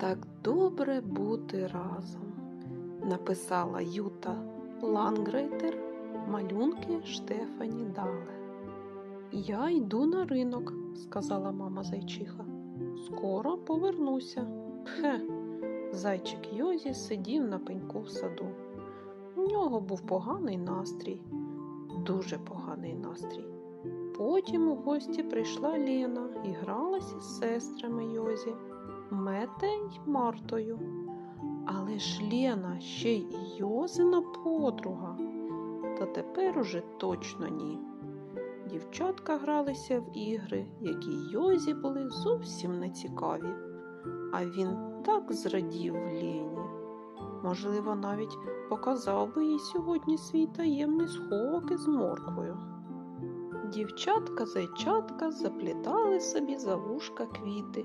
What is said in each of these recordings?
Так добре бути разом, написала Юта Лангрейтер малюнки Штефані Дале. Я йду на ринок, сказала мама зайчиха. Скоро повернуся. Пхе. Зайчик Йозі сидів на пеньку в саду. У нього був поганий настрій, дуже поганий настрій. Потім у гості прийшла Лена і гралася з сестрами Йозі, Мете й Мартою. Але ж Лена ще й Йозина подруга. Та тепер уже точно ні. Дівчатка гралися в ігри, які Йозі були зовсім не цікаві. А він так зрадів Лені. Можливо, навіть показав би їй сьогодні свій таємний сховок із морквою. Дівчатка зайчатка заплітали собі за вушка квіти.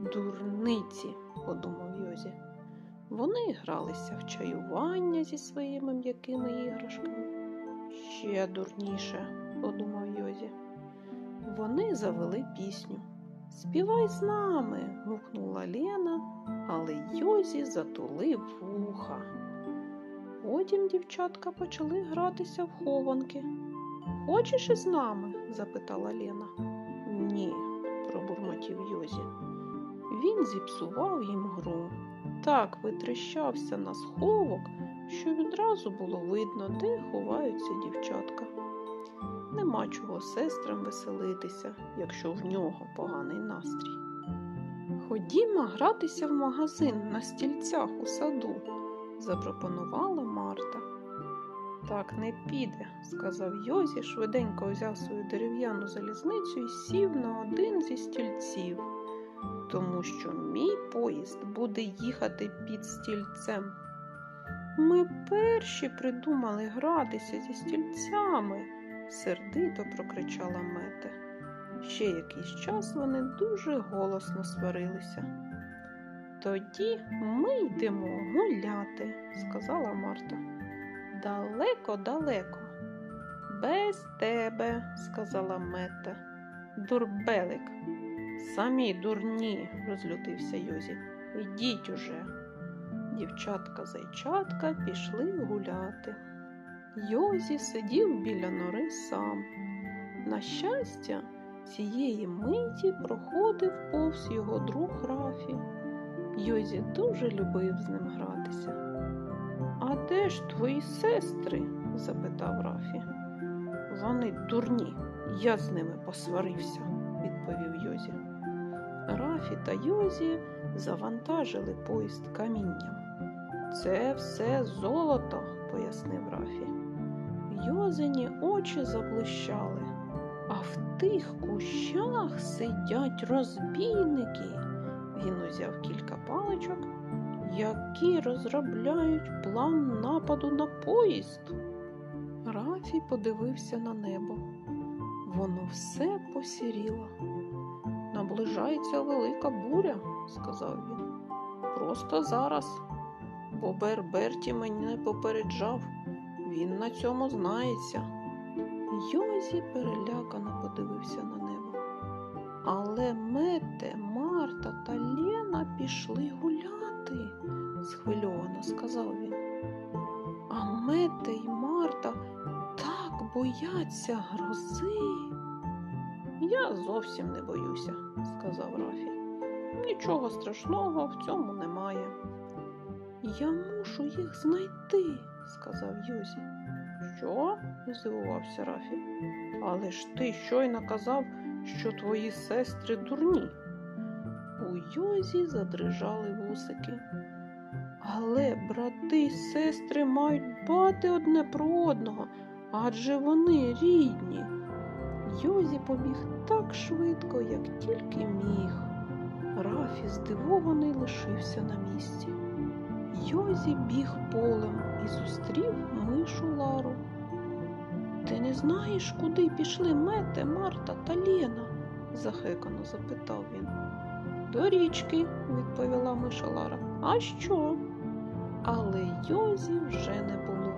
Дурниці, подумав Йозі. Вони гралися в чаювання зі своїми м'якими іграшками. Ще дурніше, подумав Йозі. Вони завели пісню. Співай з нами. гукнула Лена, але Йозі затулив вуха. Потім дівчатка почали гратися в хованки. Хочеш із нами? запитала Лена. Ні, пробурмотів Йозі. Він зіпсував їм гру. Так витріщався на сховок, що відразу було видно, де ховаються дівчатка. Нема чого сестрам веселитися, якщо в нього поганий настрій. Ходімо гратися в магазин на стільцях у саду, запропонувала Марта. Так не піде, сказав Йозі, швиденько взяв свою дерев'яну залізницю і сів на один зі стільців, тому що мій поїзд буде їхати під стільцем. Ми перші придумали гратися зі стільцями, сердито прокричала Мете. Ще якийсь час вони дуже голосно сварилися. Тоді ми йдемо гуляти, сказала Марта. Далеко-далеко. Без тебе, сказала Мета. Дурбелик. Самі дурні, розлютився Йозі. Йдіть уже. Дівчатка-зайчатка пішли гуляти. Йозі сидів біля нори сам. На щастя, цієї миті проходив повз його друг Рафі. Йозі дуже любив з ним гратися. А де ж твої сестри? запитав Рафі. Вони дурні, я з ними посварився, відповів Йозі. Рафі та Йозі завантажили поїзд камінням. Це все золото, пояснив Рафі. Йозині очі заблищали, а в тих кущах сидять розбійники. Він узяв кілька паличок, які розробляють план нападу на поїзд. Рафі подивився на небо. Воно все посіріло. Наближається велика буря, сказав він. Просто зараз. Бо Берберті мене попереджав, він на цьому знається. Йозі перелякано подивився на небо. Але Мете, Марта та Лена пішли гуляти, схвильовано сказав він. А Мете й Марта так бояться грози. Я зовсім не боюся, сказав Рафі. Нічого страшного в цьому немає. Я мушу їх знайти, сказав Йозі. Що? здивувався Рафі. Але ж ти щойно казав, що твої сестри дурні. У Йозі задрижали вусики. Але брати й сестри мають дбати одне про одного, адже вони рідні. Йозі побіг так швидко, як тільки міг. Рафі здивований лишився на місці. Йозі біг полем і зустрів мишу Лару. Ти не знаєш, куди пішли Мете, Марта та Лена? захекано запитав він. До річки, відповіла миша Лара. А що? Але Йозі вже не було.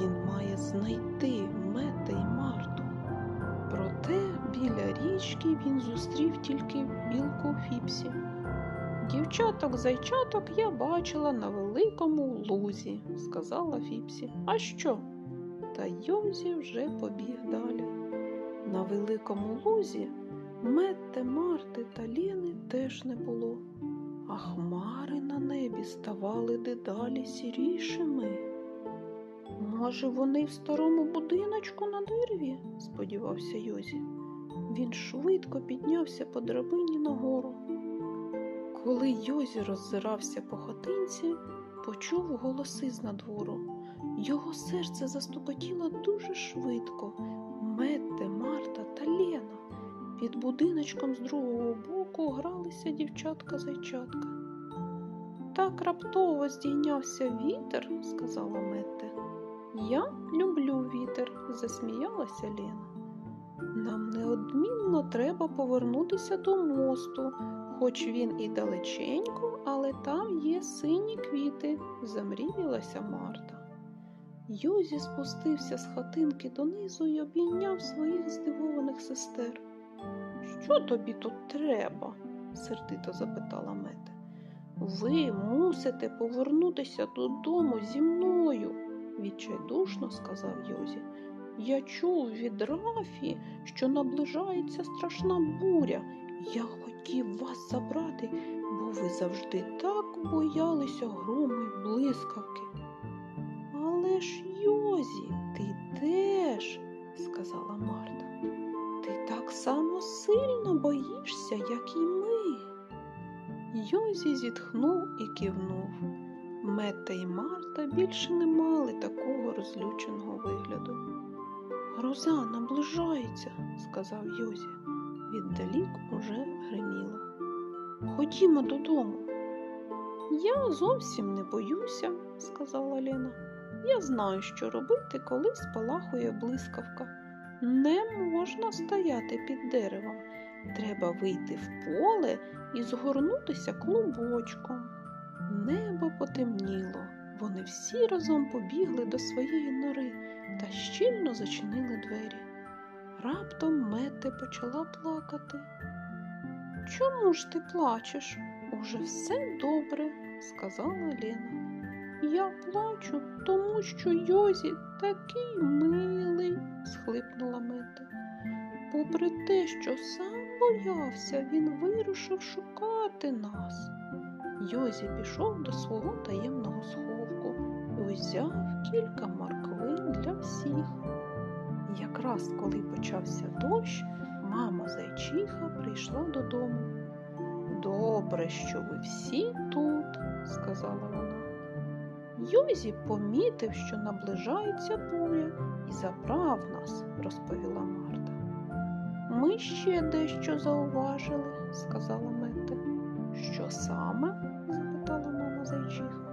Він має знайти Мете й Марту. Біля річки він зустрів тільки білку Фіпсі. Дівчаток зайчаток я бачила на великому лузі, сказала Фіпсі. А що? Та Йозі вже побіг далі. На великому лузі Метте, Марти та Ліни теж не було, а хмари на небі ставали дедалі сірішими. Може, вони в старому будиночку на дереві? сподівався Йозі. Він швидко піднявся по драбині нагору. Коли Йозі роззирався по хатинці, почув голоси з надвору. Його серце застукотіло дуже швидко. Метте, Марта та Лена. Під будиночком з другого боку гралися дівчатка-зайчатка. Так раптово здійнявся вітер, сказала Метте. Я люблю вітер, засміялася Лена. Нам неодмінно треба повернутися до мосту, хоч він і далеченько, але там є сині квіти, замріялася Марта. Йозі спустився з хатинки донизу і обійняв своїх здивованих сестер. Що тобі тут треба? сердито запитала Мете. Ви мусите повернутися додому зі мною, відчайдушно сказав Йозі. Я чув від Рафі, що наближається страшна буря. Я хотів вас забрати, бо ви завжди так боялися грому й блискавки. Але ж, Йозі, ти теж, сказала Марта. Ти так само сильно боїшся, як і ми. Йозі зітхнув і кивнув. Мета і Марта більше не мали такого розлюченого вигляду. Гроза наближається, сказав Йозі. Віддалік уже гриміло. Ходімо додому. Я зовсім не боюся, сказала Лена. Я знаю, що робити, коли спалахує блискавка. Не можна стояти під деревом. Треба вийти в поле і згорнутися клубочком. Небо потемніло. Вони всі разом побігли до своєї нори щільно зачинили двері. Раптом Мете почала плакати. Чому ж ти плачеш? Уже все добре, сказала Лена. Я плачу, тому що Йозі такий милий, схлипнула Мете. Попри те, що сам боявся, він вирушив шукати нас. Йозі пішов до свого таємного сховку і узяв кілька морквин для всіх. Якраз коли почався дощ, мама зайчиха прийшла додому. Добре, що ви всі тут, сказала вона. Йозі помітив, що наближається буря, і забрав нас, розповіла Марта. Ми ще дещо зауважили, сказала Мете. Що саме? запитала мама зайчиха.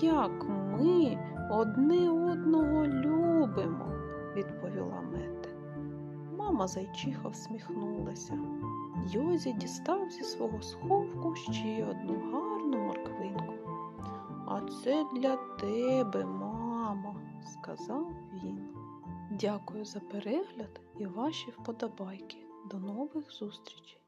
Як ми одне одного любимо, відповіла Мете. Мама зайчиха всміхнулася. Йозі дістав зі свого сховку ще одну гарну морквинку. А це для тебе, мамо, сказав він. Дякую за перегляд і ваші вподобайки. До нових зустрічей!